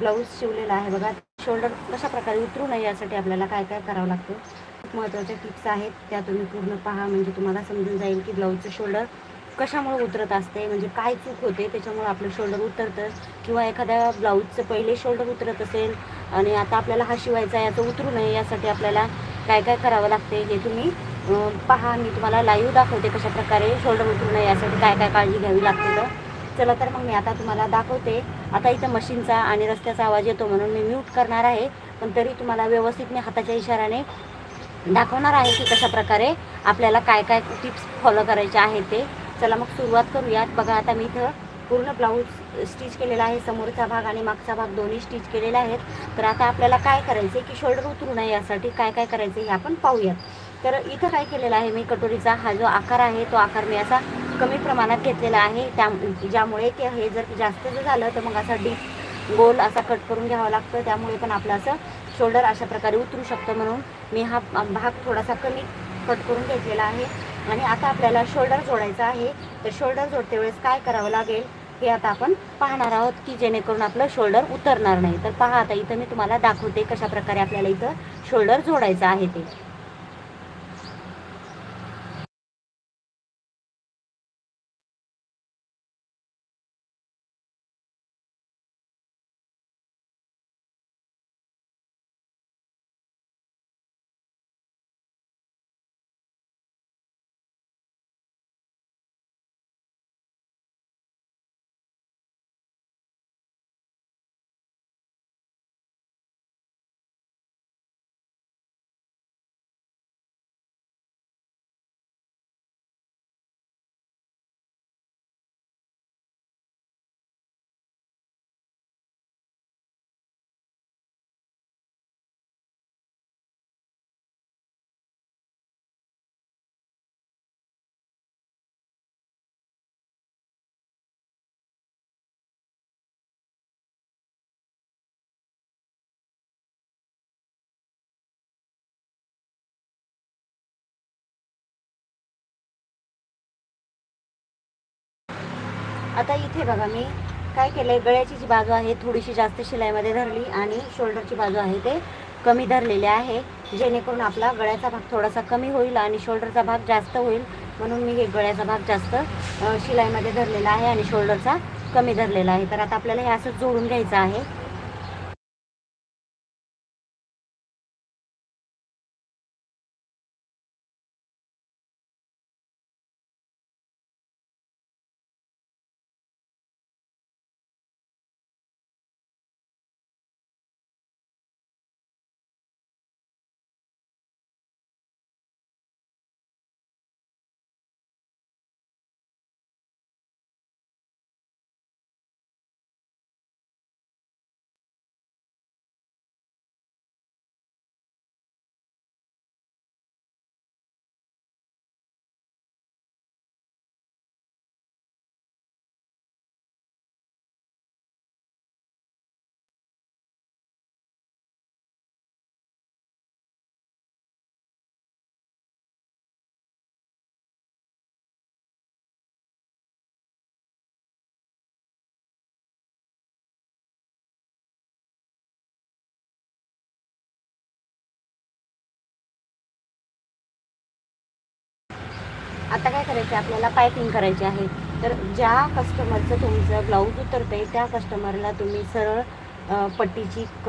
Blouse शिवलेला आहे बघा. Shoulder कशा प्रकारे उतरू नये यासाठी आपल्याला काय काय करावं लागतं? खूप महत्त्वाच्या टिप्स आहेत. त्या तुम्ही पूर्ण पहा. म्हणजे तुम्हाला समजून जाईल की ब्लाऊजचं शोल्डर कशामुळे उतरत असते? म्हणजे काय चूक होते? त्याच्यामुळे आपलं शोल्डर उतरतं. किंवा एखाद्या ब्लाऊजचं पहिले शोल्डर उतरत असेल आणि आता आपल्याला हा शिवायचा आहे याचं उतरू नये यासाठी आपल्याला काय काय करावं लागते हे तुम्ही पहा. मी तुम्हाला लाईव्ह दाखवते कशा प्रकारे शोल्डर उतरू नये यासाठी काय काय काळजी घ्यावी लागते तर. चला तर मग मी आता तुम्हाला दाखवते. आता इथं मशीनचा आणि रस्त्याचा आवाज येतो म्हणून मी म्यूट करणार आहे. पण तरी तुम्हाला व्यवस्थित मी हाताच्या इशाराने दाखवणार आहे की कशा प्रकारे आपल्याला काय काय टिप्स फॉलो करायचे आहे ते. चला मग सुरुवात करूयात. बघा आता मी इथं पूर्ण ब्लाऊज स्टिच केलेला आहे. समोरचा भाग आणि मागचा भाग दोन्ही स्टिच केलेला आहेत. तर आता आपल्याला काय करायचं की शोल्डर उतरू नये यासाठी काय काय करायचं हे आपण पाहूयात. तर इथं काय केलेलं आहे मी कटोरीचा हा जो आकार आहे तो आकार मी असा कमी प्रमाणात घेतलेला आहे. त्या ज्यामुळे की हे जर जास्त जर झालं तर मग असा डीप गोल असा कट करून घ्यावा लागतं. त्यामुळे पण आपलं असं शोल्डर अशा प्रकारे उतरू शकतं म्हणून मी हा भाग थोडासा कमी कट करून घेतलेला आहे. आणि आता आपल्याला शोल्डर जोडायचा आहे. तर शोल्डर जोडते वेळेस काय करावं लागेल? हे आता आपण पाहणार आहोत की जेणेकरून आपलं शोल्डर उतरणार नाही. तर पहा आता इथं मी तुम्हाला दाखवते कशाप्रकारे आपल्याला इथं शोल्डर जोडायचं आहे ते. आता इथे बघा मी काय केलंय गळ्याची जी बाजू आहे थोडीशी जास्त शिलाईमध्ये धरली आणि शोल्डरची बाजू आहे ते कमी धरलेले आहे जेणेकरून आपला गळ्याचा भाग थोडासा कमी होईल आणि शोल्डरचा भाग जास्त होईल. म्हणून मी हे गळ्याचा भाग जास्त शिलाईमध्ये धरलेला आहे आणि शोल्डरचा कमी धरलेला आहे. तर आता आपल्याला हे असं जोडून घ्यायचं आहे. आता काय करायचं? आहे आपल्याला पायपिंग करायची आहे. तर ज्या कस्टमरचं तुमचं ब्लाऊज उतरतं आहे त्या कस्टमरला तुम्ही सरळ पट्टीची क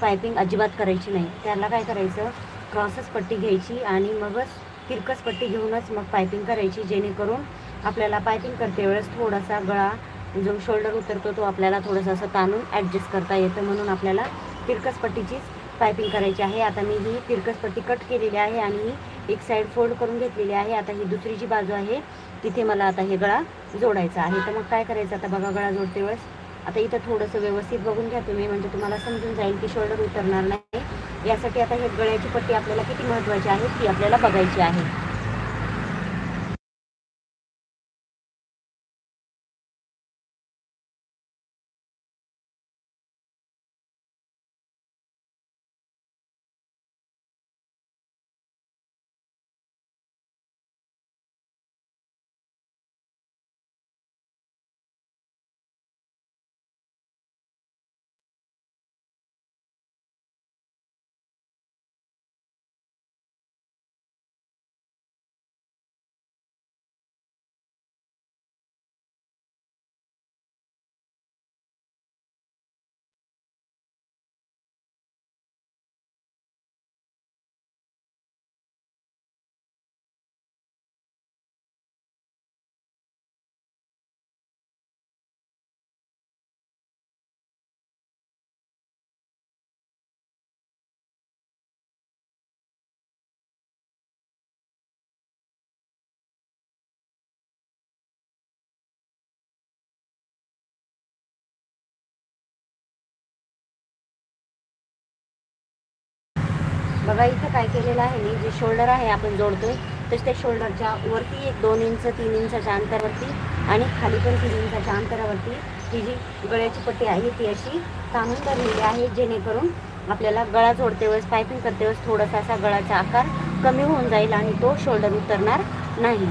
पायपिंग अजिबात करायची नाही. त्याला काय करायचं? क्रॉसच पट्टी घ्यायची आणि मगच तिरकस पट्टी घेऊनच मग पायपिंग करायची जेणेकरून आपल्याला पायपिंग करते वेळेस थोडासा गळा जो शोल्डर उतरतो तो आपल्याला थोडंसं असं ताणून ॲडजस्ट करता येतं म्हणून आपल्याला तिरकस पट्टीचीच पायपिंग करायची आहे. आता मी ही तिरकस पट्टी कट केलेली आहे आणि ही एक साईड फोल्ड करून घेतलेली आहे. आता ही दुसरी जी बाजू आहे तिथे मला आता हे गळा जोडायचा आहे. तर मग काय करायचं? आता बघा गळा जोडते वेळेस. आता इथं थोडंसं व्यवस्थित बघून घ्या तुम्ही. म्हणजे तुम्हाला समजून जाईल की शोल्डर उतरणार नाही. यासाठी आता हे गळ्याची पट्टी आपल्याला किती महत्त्वाची आहे ती आपल्याला बघायची आहे. बघा इथं काय केलेलं आहे मी जे शोल्डर आहे आपण जोडतोय तसे त्या शोल्डरच्या वरती एक दोन इंच तीन इंचाच्या अंतरावरती आणि खाली पण तीन इंचाच्या अंतरावरती ही जी गळ्याची पट्टी आहे ती अशी कामून धरलेली आहे जेणेकरून आपल्याला गळा जोडते वेळेस पायपिंग करते वेळेस थोडासा असा गळाचा आकार कमी होऊन जाईल आणि तो शोल्डर उतरणार नाही.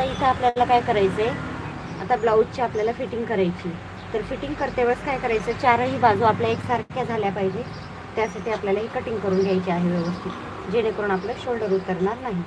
आता इथं आपल्याला काय करायचं आहे आता ब्लाऊजची आपल्याला फिटिंग करायची. तर फिटिंग करते वेळेस काय करायचं? चारही बाजू आपल्या एकसारख्या झाल्या पाहिजे त्यासाठी आपल्याला ही कटिंग करून घ्यायची आहे व्यवस्थित. जेणेकरून आपलं शोल्डर उतरणार नाही.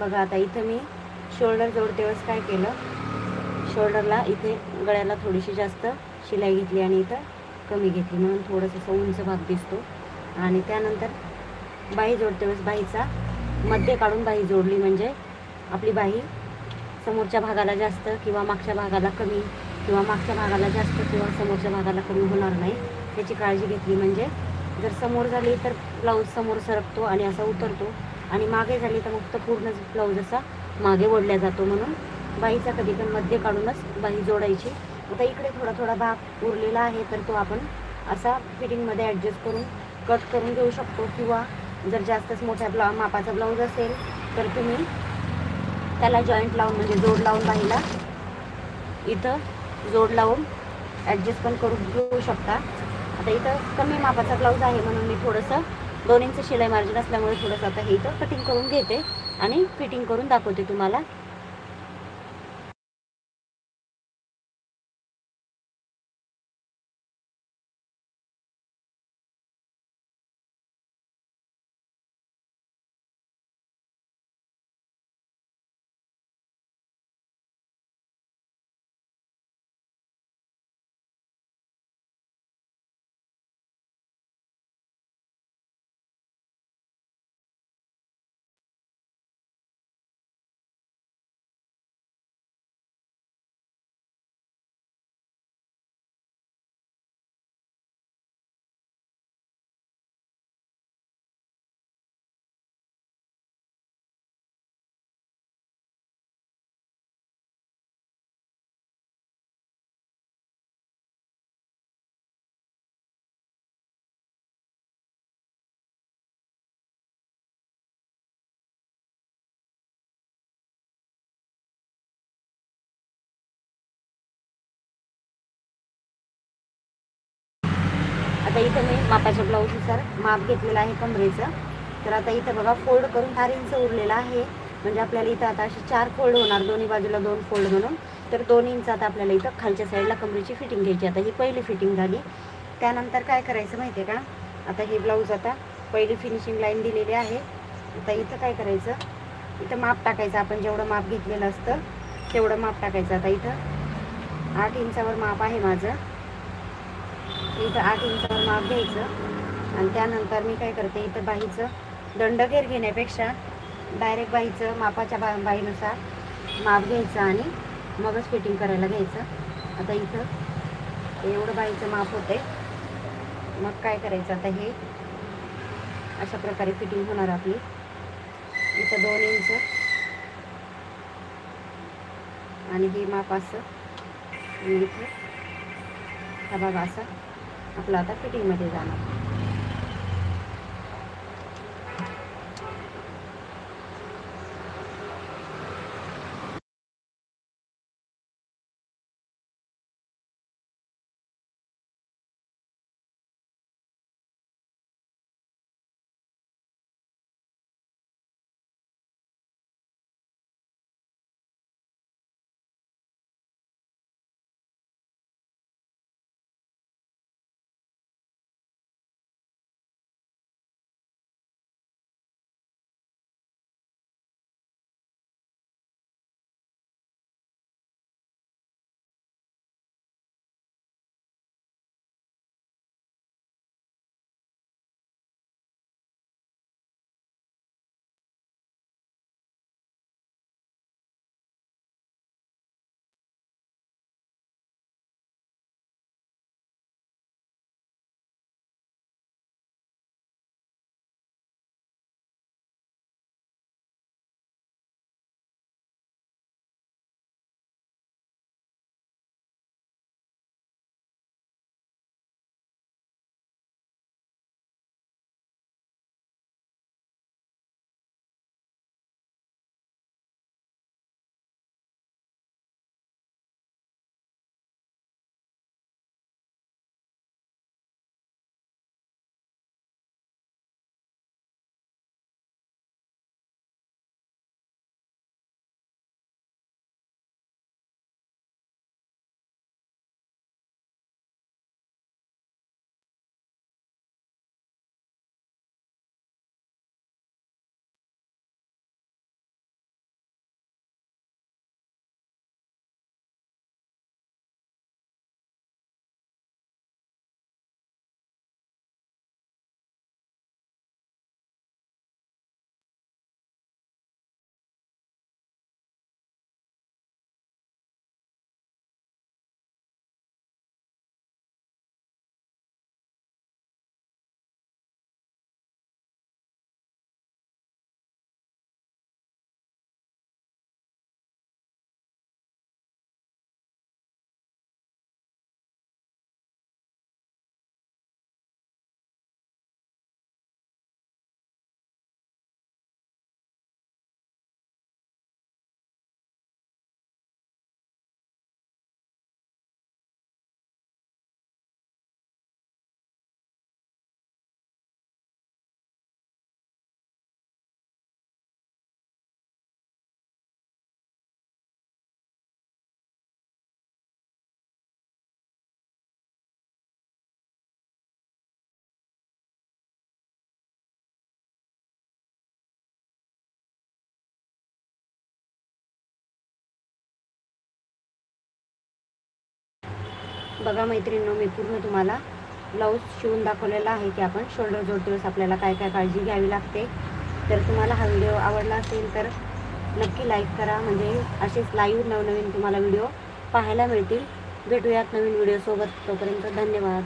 बघा आता इथं मी शोल्डर जोडते वेळेस काय केलं? शोल्डरला इथे गळ्याला थोडीशी जास्त शिलाई घेतली आणि इथं कमी घेतली. म्हणून थोडंसं असं उंच भाग दिसतो. आणि त्यानंतर बाही जोडते वेळेस बाहीचा मध्य काढून बाही जोडली. म्हणजे आपली बाही समोरच्या भागाला जास्त किंवा मागच्या भागाला कमी किंवा मागच्या भागाला जास्त किंवा समोरच्या भागाला कमी होणार नाही याची काळजी घेतली. म्हणजे जर समोर झाली तर ब्लाऊज समोर सरकतो आणि असा उतरतो. आणि मागे झाली तर मग तर पूर्णच ब्लाऊज असा मागे ओढल्या जातो म्हणून. बाईचा कधी पण मध्य काढूनच बाई जोडायची. आता इकडे थोडा थोडा भाग उरलेला आहे तर तो आपण असा फिटिंगमध्ये ॲडजस्ट करून कट करून घेऊ शकतो. किंवा जर जास्तच मोठ्या ब्ला मापाचा ब्लाऊज असेल तर तुम्ही त्याला जॉईंट लावून म्हणजे जोड लावून बाईला इथं जोड लावून ॲडजस्ट पण करून घेऊ शकता. आता इथं कमी मापाचा ब्लाऊज आहे म्हणून मी थोडंसं दोन इंच शिलाई मार्जिन असल्यामुळे थोडंसं आता हे इथं कटिंग करून घेते आणि फिटिंग करून दाखवते तुम्हाला. आता इथं मी मापाच्या ब्लाऊजनुसार माप घेतलेलं आहे कमरेचं. तर आता इथं बघा फोल्ड करून चार इंच उरलेलं आहे. म्हणजे आपल्याला इथं आता असे चार फोल्ड होणार दोन्ही बाजूला दोन फोल्ड म्हणून. तर दोन इंच आता आपल्याला इथं खालच्या साईडला कमरेची फिटिंग घ्यायची. आता ही पहिली फिटिंग झाली. त्यानंतर काय करायचं माहिती आहे का? आता हे ब्लाऊज आता पहिली फिनिशिंग लाईन दिलेली आहे. आता इथं काय करायचं? इथं माप टाकायचं. आपण जेवढं माप घेतलेलं असतं तेवढं माप टाकायचं. आता इथं आठ इंचावर माप आहे माझं. इथं आठ इंचावर माप घ्यायचं. आणि त्यानंतर मी काय करते इथं बाईचं दंडघेर घेण्यापेक्षा डायरेक्ट बाईचं मापाच्या बा बाईनुसार माप घ्यायचं आणि मगच फिटिंग करायला घ्यायचं. आता इथं एवढं बाईचं माप होते मग काय करायचं आता हे अशा प्रकारे फिटिंग होणार आपली. इथं दोन इंच आणि हे माप असं. इथं हा बाबा असा. आपलं आता फिटिंगमध्ये जाणार. बघा मैत्रिणींनो मी पूर्ण तुम्हाला ब्लाऊज शिवून दाखवलेला आहे की आपण शोल्डर जोडते आपल्याला काय काय काळजी घ्यावी लागते. तर तुम्हाला हा व्हिडिओ आवडला असेल तर नक्की लाईक करा. म्हणजे असेच लाईव्ह नवनवीन तुम्हाला व्हिडिओ पाहायला मिळतील. भेटूयात नवीन व्हिडिओसोबत तोपर्यंत धन्यवाद.